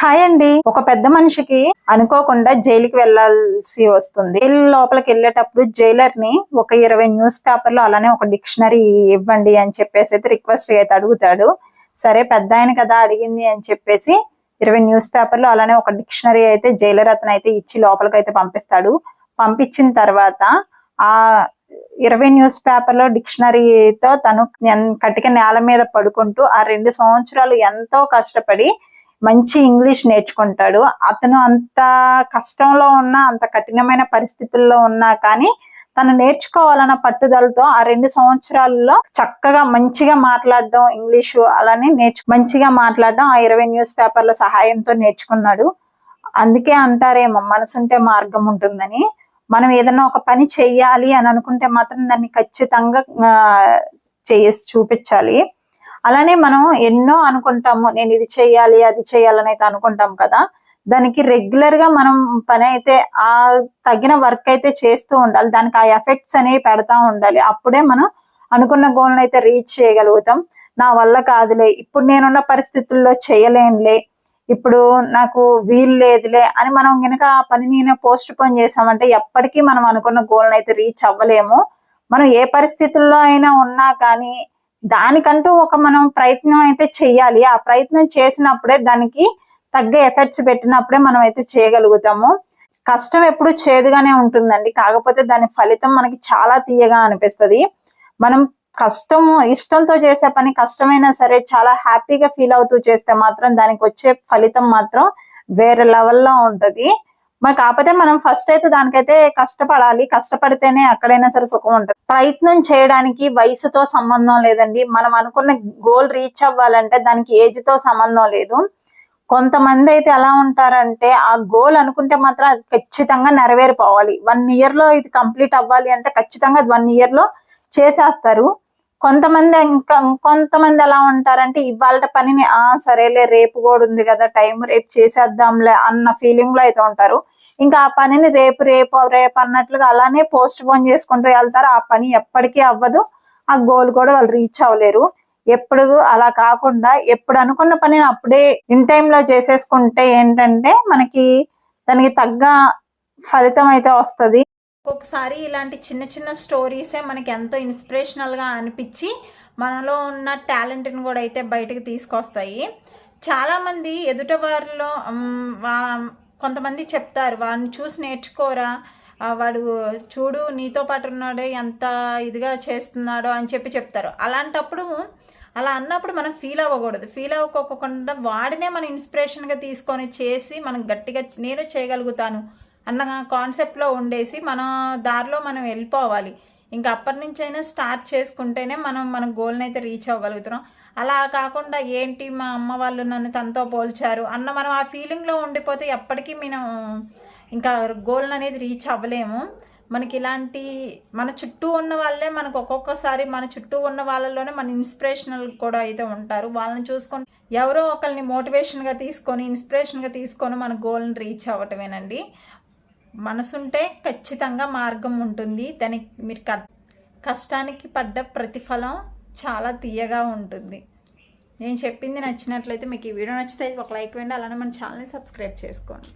Hi అండి. ఒక పెద్ద మనిషికి అనుకోకుండా జైలుకి వెళ్ళాల్సి వస్తుంది. జైలు లోపలికి వెళ్ళేటప్పుడు జైలర్ని ఒక ఇరవై న్యూస్ పేపర్లు అలానే ఒక డిక్షనరీ ఇవ్వండి అని చెప్పేసి అయితే రిక్వెస్ట్ అయితే అడుగుతాడు. సరే పెద్ద ఆయన కదా అడిగింది అని చెప్పేసి ఇరవై న్యూస్ పేపర్లు అలానే ఒక డిక్షనరీ అయితే జైలర్ అతను అయితే ఇచ్చి లోపలికి అయితే పంపిస్తాడు. పంపించిన తర్వాత ఆ ఇరవై న్యూస్ పేపర్లో డిక్షనరీతో తను కటిక నేల మీద పడుకుంటూ ఆ రెండు సంవత్సరాలు ఎంతో కష్టపడి మంచి ఇంగ్లీష్ నేర్చుకుంటాడు. అతను అంత కష్టంలో ఉన్న అంత కఠినమైన పరిస్థితుల్లో ఉన్నా కానీ తను నేర్చుకోవాలన్న పట్టుదలతో ఆ రెండు సంవత్సరాల్లో చక్కగా మంచిగా మాట్లాడడం ఇంగ్లీషు అలానే నేర్చు మంచిగా మాట్లాడడం ఆ ఇరవై న్యూస్ పేపర్ల సహాయంతో నేర్చుకున్నాడు. అందుకే అంటారేమో మనసుంటే మార్గం ఉంటుందని. మనం ఏదైనా ఒక పని చెయ్యాలి అని అనుకుంటే మాత్రం దాన్ని ఖచ్చితంగా చేసి చూపించాలి. అలానే మనం ఎన్నో అనుకుంటాము నేను ఇది చెయ్యాలి అది చెయ్యాలని అయితే అనుకుంటాం కదా. దానికి రెగ్యులర్గా మనం పని అయితే ఆ తగిన వర్క్ అయితే చేస్తూ ఉండాలి. దానికి ఆ ఎఫెక్ట్స్ అనేవి పెడతా ఉండాలి. అప్పుడే మనం అనుకున్న గోల్ని అయితే రీచ్ చేయగలుగుతాం. నా వల్ల కాదులే ఇప్పుడు నేనున్న పరిస్థితుల్లో చేయలేనులే ఇప్పుడు నాకు వీలు లేదులే అని మనం కనుక ఆ పని నేను పోస్ట్ పోన్ చేసామంటే ఎప్పటికీ మనం అనుకున్న గోల్ని అయితే రీచ్ అవ్వలేము. మనం ఏ పరిస్థితుల్లో అయినా ఉన్నా కానీ దానికంటూ ఒక మనం ప్రయత్నం అయితే చెయ్యాలి. ఆ ప్రయత్నం చేసినప్పుడే దానికి తగ్గ ఎఫెక్ట్స్ పెట్టినప్పుడే మనం అయితే చేయగలుగుతాము. కష్టం ఎప్పుడు చేదుగానే ఉంటుందండి. కాకపోతే దాని ఫలితం మనకి చాలా తీయగా అనిపిస్తది. మనం కష్టం ఇష్టంతో చేసే పని కష్టమైనా సరే చాలా హ్యాపీగా ఫీల్ అవుతూ చేస్తే మాత్రం దానికి వచ్చే ఫలితం మాత్రం వేరే లెవెల్లో ఉంటుంది. మరి కాకపోతే మనం ఫస్ట్ అయితే దానికైతే కష్టపడాలి. కష్టపడితేనే ఎక్కడైనా సరే సుఖం ఉంటుంది. ప్రయత్నం చేయడానికి వయసుతో సంబంధం లేదండి. మనం అనుకున్న గోల్ రీచ్ అవ్వాలంటే దానికి ఏజ్తో సంబంధం లేదు. కొంతమంది అయితే ఎలా ఉంటారంటే ఆ గోల్ అనుకుంటే మాత్రం అది ఖచ్చితంగా నెరవేరిపోవాలి. వన్ ఇయర్లో ఇది కంప్లీట్ అవ్వాలి అంటే ఖచ్చితంగా వన్ ఇయర్లో చేసేస్తారు. కొంతమంది ఇంకా కొంతమంది ఎలా ఉంటారంటే ఇవాళ పనిని ఆ సరేలే రేపు కూడా ఉంది కదా టైం రేపు చేసేద్దాంలే అన్న ఫీలింగ్లో అయితే ఉంటారు. ఇంకా ఆ పనిని రేపు రేపు రేపు అన్నట్లుగా అలానే పోస్ట్ పోన్ చేసుకుంటూ వెళ్తారు. ఆ పని ఎప్పటికీ అవ్వదు. ఆ గోల్ కూడా వాళ్ళు రీచ్ అవ్వలేరు. ఎప్పుడు అలా కాకుండా ఎప్పుడు అనుకున్న పనిని అప్పుడే ఇన్లో చేసేసుకుంటే ఏంటంటే మనకి దానికి తగ్గ ఫలితం అయితే వస్తది. ఒక్కొక్కసారి ఇలాంటి చిన్న చిన్న స్టోరీసే మనకి ఎంతో ఇన్స్పిరేషనల్గా అనిపించి మనలో ఉన్న టాలెంట్ని కూడా అయితే బయటకు తీసుకొస్తాయి. చాలామంది ఎదుట వారిలో వా- కొంతమంది చెప్తారు వాడిని చూసి నేర్చుకోరా వాడు చూడు నీతో పాటు ఉన్నాడు ఎంత ఇదిగా చేస్తున్నాడో అని చెప్పి చెప్తారు. అలాంటప్పుడు అలా అన్నప్పుడు మనం ఫీల్ అవ్వకూడదు. ఫీల్ అవ్వకోకుండా వాడినే మనం ఇన్స్పిరేషన్గా తీసుకొని చేసి మనం గట్టిగా నేను చేయగలుగుతాను అన్న కాన్సెప్ట్లో ఉండేసి మన దారిలో మనం వెళ్ళిపోవాలి. ఇంకా అప్పటి నుంచి అయినా స్టార్ట్ చేసుకుంటేనే మనం మన గోల్ని అయితే రీచ్ అవ్వగలుగుతున్నాం. అలా కాకుండా ఏంటి మా అమ్మ వాళ్ళు నన్ను తనతో పోల్చారు అన్న మనం ఆ ఫీలింగ్లో ఉండిపోతే ఎప్పటికీ మనం ఇంకా గోల్ అనేది రీచ్ అవ్వలేము. మనకి ఇలాంటి మన చుట్టూ ఉన్న వాళ్ళే మనకు ఒక్కొక్కసారి మన చుట్టూ ఉన్న వాళ్ళలోనే మన ఇన్స్పిరేషనల్ కూడా అయితే ఉంటారు. వాళ్ళని చూసుకొని ఎవరో ఒకరిని మోటివేషన్గా తీసుకొని ఇన్స్పిరేషన్గా తీసుకొని మన గోల్ని రీచ్ అవ్వటమేనండి. మనసుంటే ఖచ్చితంగా మార్గం ఉంటుంది. దానికి మీరు క కష్టానికి పడ్డ ప్రతిఫలం చాలా తీయగా ఉంటుంది. నేను చెప్పింది నచ్చినట్లయితే మీకు ఈ వీడియో నచ్చితే ఒక లైక్ వేయండి. అలానే మన ఛానల్ని సబ్స్క్రైబ్ చేసుకోండి.